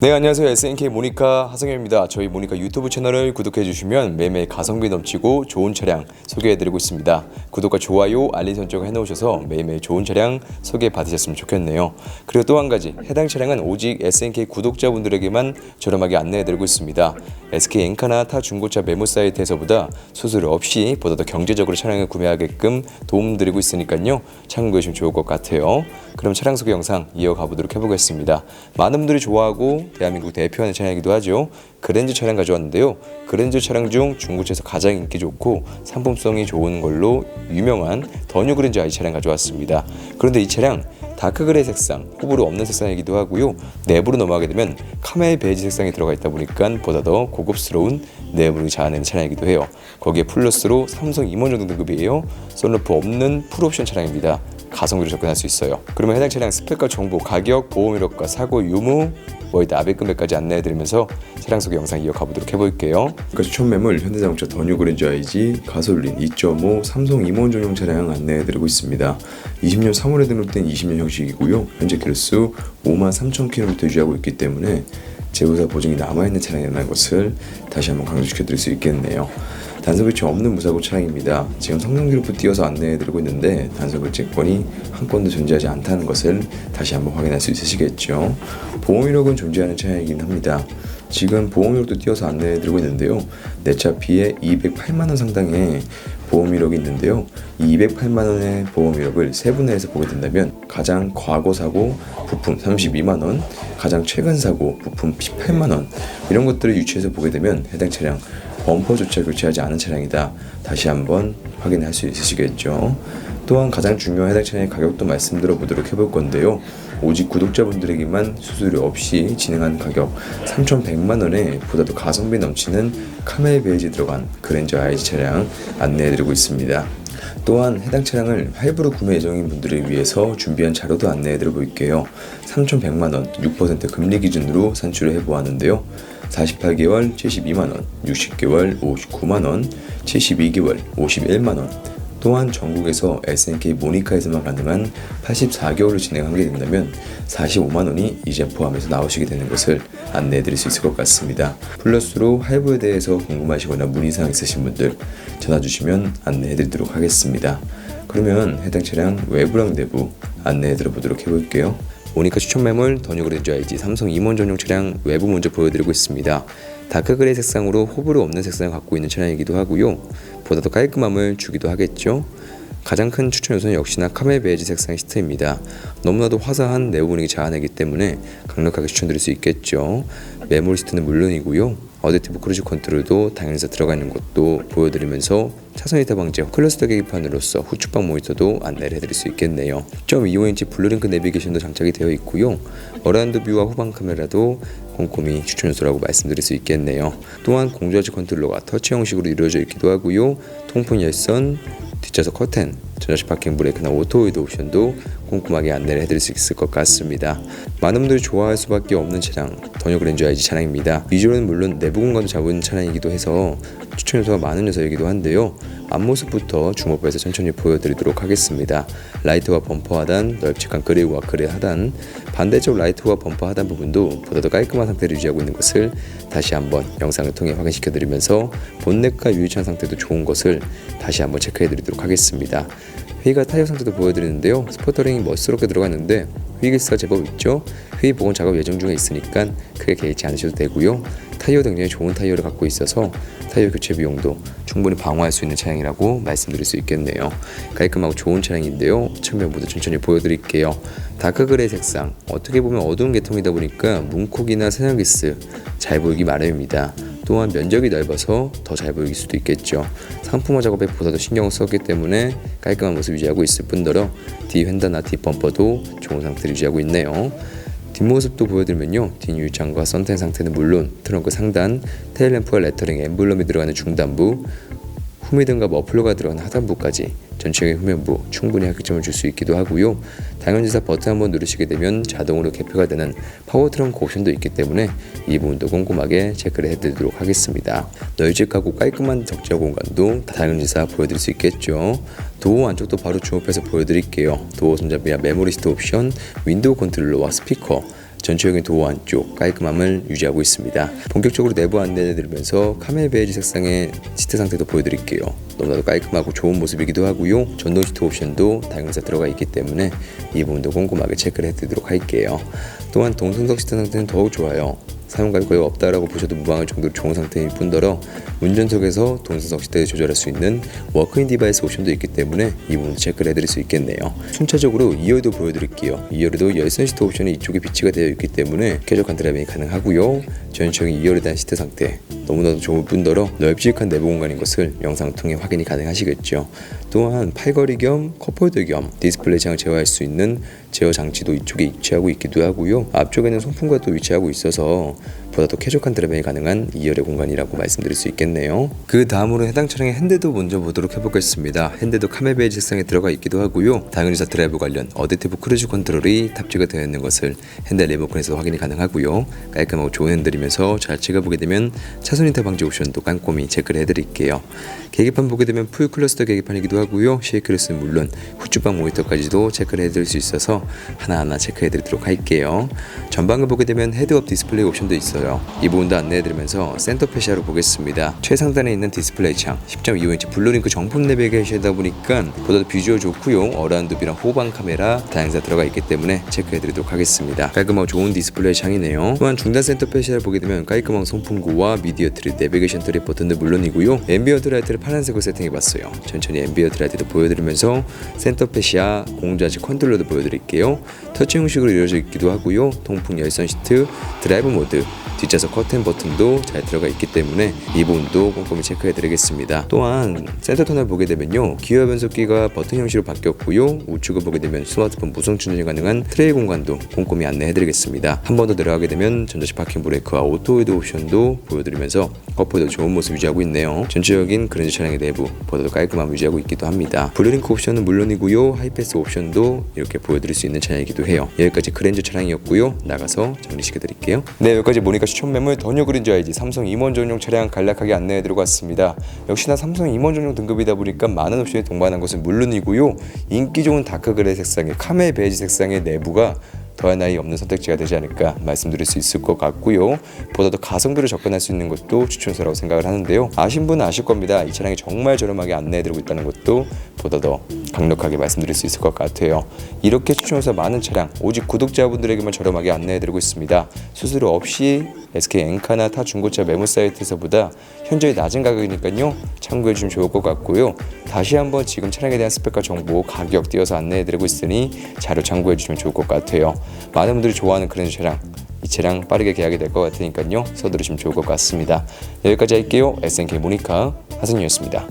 네 안녕하세요 SNK 모니카 하성현입니다. 저희 모니카 유튜브 채널을 구독해 주시면 매매 가성비 넘치고 좋은 차량 소개해 드리고 있습니다. 구독과 좋아요 알림 설정 해 놓으셔서 매일매일 좋은 차량 소개 받으셨으면 좋겠네요. 그리고 또 한 가지 해당 차량은 오직 SNK 구독자분들에게만 저렴하게 안내해 드리고 있습니다. SK 엔카나 타 중고차 매물 사이트에서보다 수수료 없이 보다 더 경제적으로 차량을 구매하게끔 도움 드리고 있으니까요. 참고해 주시면 좋을 것 같아요. 그럼 차량 소개 영상 이어가 보도록 해보겠습니다. 많은 분들이 좋아하고 대한민국 대표하는 차량이기도 하죠. 그랜저 차량 가져왔는데요. 그랜저 차량 중 중고차에서 가장 인기 좋고 상품성이 좋은 걸로 유명한 더뉴 그랜저 아이 차량 가져왔습니다. 그런데 이 차량 다크 그레이 색상, 호불호 없는 색상이기도 하고요. 내부로 넘어가게 되면 카멜 베이지 색상이 들어가 있다 보니까 보다 더 고급스러운 내부를 자아내는 차량이기도 해요. 거기에 플러스로 삼성 임원 정도 등급이에요. 썬루프 없는 풀옵션 차량입니다. 가성비로 접근할 수 있어요. 그러면 해당 차량 스펙과 정보, 가격, 보험 이력과 사고 유무, 월드 아베 금액까지 안내해드리면서 차량 소개 영상 이어가 보도록 해볼게요. 그러니까 추천 매물 현대자동차 더뉴 그랜저 IG 가솔린 2.5 삼성 임원 전용 차량 안내해드리고 있습니다. 20년 3월에 등록된 20년 형식이고요. 현재 기로수 5만 3천 킬로미터 유지하고 있기 때문에 재무사 보증이 남아있는 차량이라는 것을 다시 한번 강조시켜 드릴 수 있겠네요. 단속 배치 없는 무사고 차량입니다. 지금 성능 기록부 띄어서 안내해드리고 있는데 단속 배치권이 한 건도 존재하지 않다는 것을 다시 한번 확인할 수 있으시겠죠. 보험 이력은 존재하는 차량이긴 합니다. 지금 보험 이력도 띄어서 안내해드리고 있는데요. 내차 피해 208만 원 상당의 보험 이력이 있는데요. 이 208만 원의 보험 이력을 세 분해해서 보게 된다면 가장 과거 사고 부품 32만 원, 가장 최근 사고 부품 18만 원 이런 것들을 유추해서 보게 되면 해당 차량 범퍼조차 교체하지 않은 차량이다. 다시 한번 확인할 수 있으시겠죠. 또한 가장 중요한 해당 차량의 가격도 말씀드려 보도록 해볼 건데요. 오직 구독자분들에게만 수수료 없이 진행한 가격 3,100만 원에 보다도 가성비 넘치는 카멜 베이지 들어간 그랜저 IG 차량 안내해드리고 있습니다. 또한 해당 차량을 할부로 구매 예정인 분들을 위해서 준비한 자료도 안내해드려 볼게요. 3,100만 원 6% 금리 기준으로 산출을 해보았는데요. 48개월 72만원, 60개월 59만원, 72개월 51만원, 또한 전국에서 SNK 모니카에서만 가능한 84개월을 진행하게 된다면 45만 원이 이제 포함해서 나오시게 되는 것을 안내해 드릴 수 있을 것 같습니다. 플러스로 할부에 대해서 궁금하시거나 문의사항 있으신 분들 전화 주시면 안내해 드리도록 하겠습니다. 그러면 해당 차량 외부랑 내부 안내해 드려보도록 해볼게요. 모니카 추천 매물 더뉴 그랜저 IG 삼성 임원 전용 차량 외부 먼저 보여드리고 있습니다. 다크 그레이 색상으로 호불호 없는 색상을 갖고 있는 차량이기도 하고요. 보다 더 깔끔함을 주기도 하겠죠. 가장 큰 추천 요소는 역시나 카멜 베이지 색상의 시트입니다. 너무나도 화사한 내부 분위기 자아내기 때문에 강력하게 추천드릴 수 있겠죠. 메모리 시트는 물론이고요. 어댑티브 크루즈 컨트롤도 당연히 들어가 있는 것도 보여드리면서 차선 이탈 방지 클러스터 계기판으로서 후측방 모니터도 안내를 해드릴 수 있겠네요. 1.25인치 블루링크 내비게이션도 장착이 되어 있고요. 어라운드 뷰와 후방 카메라도 꼼꼼히 추천 요소라고 말씀드릴 수 있겠네요. 또한 공조하지 컨트롤러가 터치 형식으로 이루어져 있기도 하고요. 통풍 열선, 뒷좌석 커튼, 전자식 파킹 브레이크나 오토웨이드 옵션도 꼼꼼하게 안내를 해드릴 수 있을 것 같습니다. 많은 분들이 좋아할 수밖에 없는 차량, 더뉴 그랜저 IG 차량입니다. 비주얼은 물론 내부 공간도 잡은 차량이기도 해서 추천 요소가 많은 녀석이기도 한데요. 앞모습부터 주목해서 천천히 보여드리도록 하겠습니다. 라이트와 범퍼 하단, 널찍한 그레이와 그레 하단, 반대쪽 라이트와 범퍼 하단 부분도 보다 더 깔끔한 상태를 유지하고 있는 것을 다시 한번 영상을 통해 확인시켜 드리면서 본넷과 유리창 상태도 좋은 것을 다시 한번 체크해 드리도록 하겠습니다. 휠과 타이어 상태도 보여드리는데요. 스포터링이 멋스럽게 들어갔는데 휠 기스가 제법 있죠. 휠 복원 작업 예정 중에 있으니까 크게 개의치 않으셔도 되고요. 타이어 굉장히 좋은 타이어를 갖고 있어서 타이어 교체 비용도 충분히 방어할 수 있는 차량이라고 말씀드릴 수 있겠네요. 깔끔하고 좋은 차량인데요. 측면 모두 천천히 보여드릴게요. 다크 그레이 색상 어떻게 보면 어두운 계통이다 보니까 문콕이나 세상기스 잘 보이기 마련입니다. 또한 면적이 넓어서 더 잘 보일 수도 있겠죠. 상품화 작업에 보다 더 신경을 썼기 때문에 깔끔한 모습 유지하고 있을 뿐더러 뒤 휀다나 뒤 범퍼도 좋은 상태를 유지하고 있네요. 뒷모습도 보여드리면요 뒷유리창과 썬텐 상태는 물론 트렁크 상단, 테일램프와 레터링 엠블럼이 들어가는 중단부 후미등과 머플러가 들어간 하단부까지 전체적인 후면부 충분히 하객점을 줄 수 있기도 하고요. 당연지사 버튼 한번 누르시게 되면 자동으로 개표가 되는 파워 트렁크 옵션도 있기 때문에 이 부분도 꼼꼼하게 체크를 해드리도록 하겠습니다. 널찍하고 깔끔한 적재 공간도 당연지사 보여드릴 수 있겠죠. 도어 안쪽도 바로 주목해서 보여드릴게요. 도어 손잡이와 메모리 스트 옵션, 윈도우 컨트롤러와 스피커 전체적인 도어 안쪽 깔끔함을 유지하고 있습니다. 본격적으로 내부 안내를 드리면서 카멜 베이지 색상의 시트 상태도 보여드릴게요. 너무나도 깔끔하고 좋은 모습이기도 하고요. 전동 시트 옵션도 다용사 들어가 있기 때문에 이 부분도 꼼꼼하게 체크를 해드리도록 할게요. 또한 동승석 시트 상태는 더욱 좋아요. 사용 가격이 없다라고 보셔도 무방할 정도로 좋은 상태일 뿐더러 운전석에서 동승석 시대를 조절할 수 있는 워크인 디바이스 옵션도 있기 때문에 이 부분도 체크를 해드릴 수 있겠네요. 순차적으로 2열도 보여드릴게요. 2열에도 열선 시트 옵션이 이쪽에 비치가 되어 있기 때문에 쾌적한 드라이빙이 가능하고요. 전체적인 2열에 대한 시트 상태 너무나도 좋을 뿐더러 넓직한 내부 공간인 것을 영상을 통해 확인이 가능하시겠죠. 또한 팔걸이 겸 컵홀더 겸 디스플레이 창을 제어할 수 있는 제어 장치도 이쪽에 위치하고 있기도 하고요. 앞쪽에는 송풍과 또 위치하고 있어서 보다 더 쾌적한 드라이빙이 가능한 2열의 공간이라고 말씀드릴 수 있겠네요. 그 다음으로 해당 차량의 핸드도 먼저 보도록 해보겠습니다. 핸드도 카멜 베이지 색상에 들어가 있기도 하고요. 당연히자 드라이브 관련 어댑티브 크루즈 컨트롤이 탑재가 되어 있는 것을 핸들 리모컨에서 확인이 가능하고요. 깔끔하고 좋은 핸들이면서 잘 찍어보게 되면 차선 인터 방지 옵션도 꼼꼼히 체크를 해드릴게요. 계기판 보게 되면 풀 클러스터 계기판이기도 하고요. 쉐이크레스는 물론 후추방 모니터까지도 체크를 해드릴 수 있어서 하나하나 체크해드리도록 할게요. 전방을 보게 되면 헤드업 디스플레이 옵션도 있어요. 이 부분도 안내해드리면서 센터 페시아로 보겠습니다. 최상단에 있는 디스플레이 창 10.25인치 블루링크 정품 내비게이션이다 보니까 보다 더 비주얼 좋고요. 어라운드 뷰랑 후방 카메라 다양사 들어가 있기 때문에 체크해드리도록 하겠습니다. 깔끔하고 좋은 디스플레이 창이네요. 또한 중단 센터 페시아를 보게 되면 깔끔한 송풍구와 미디어 트리, 내비게이션 트리 버튼도 물론이고요. 앰비언트 라이트를 파란색으로 세팅해봤어요. 천천히 앰비언트 라이트도 보여드리면서 센터 페시아 공조하지 컨트롤러도 보여드릴게요. 터치 형식으로 이루어져 있기도 하고요. 통풍 열선 시트, 드라이브 모드, 뒷좌석 커튼 버튼도 잘 들어가 있기 때문에 이 부분도 꼼꼼히 체크해 드리겠습니다. 또한 센터 터널 보게 되면요. 기어 변속기가 버튼 형식으로 바뀌었고요. 우측을 보게 되면 스마트폰 무선 충전이 가능한 트레이 공간도 꼼꼼히 안내해 드리겠습니다. 한 번 더 들어가게 되면 전자식 파킹 브레이크와 오토 웨드 옵션도 보여드리면서 겉보다 좋은 모습 유지하고 있네요. 전체적인 그랜저 차량의 내부 보다도 깔끔함 유지하고 있기도 합니다. 블루링크 옵션은 물론이고요. 하이패스 옵션도 이렇게 보여드릴 수 있는 차량이기도 해요. 여기까지 그랜저 차량이었고요. 나가서 정리시켜 드릴게요. 네, 여기까지 모니까 추천 매물 그린저 IG 삼성 임원 전용 차량 간략하게 안내해드리고 왔습니다. 역시나 삼성 임원 전용 등급이다 보니까 많은 옵션이 동반한 것은 물론이고요. 인기 좋은 다크 그레이 색상의 카멜 베이지 색상의 내부가 더할 나위 없는 선택지가 되지 않을까 말씀드릴 수 있을 것 같고요. 보다 더 가성비로 접근할 수 있는 것도 추천서라고 생각을 하는데요. 아신 분은 아실 겁니다. 이 차량이 정말 저렴하게 안내해드리고 있다는 것도 보다 더 강력하게 말씀드릴 수 있을 것 같아요. 이렇게 추천해서 많은 차량 오직 구독자분들에게만 저렴하게 안내해드리고 있습니다. 수수료 없이 SK 엔카나 타 중고차 매물 사이트에서보다 현저히 낮은 가격이니까요. 참고해 주시면 좋을 것 같고요. 다시 한번 지금 차량에 대한 스펙과 정보, 가격 띄어서 안내해드리고 있으니 자료 참고해 주시면 좋을 것 같아요. 많은 분들이 좋아하는 그런 차량 이 차량 빠르게 계약이 될 것 같으니까요. 서두르시면 좋을 것 같습니다. 여기까지 할게요. SNK 모니카 하승이었습니다.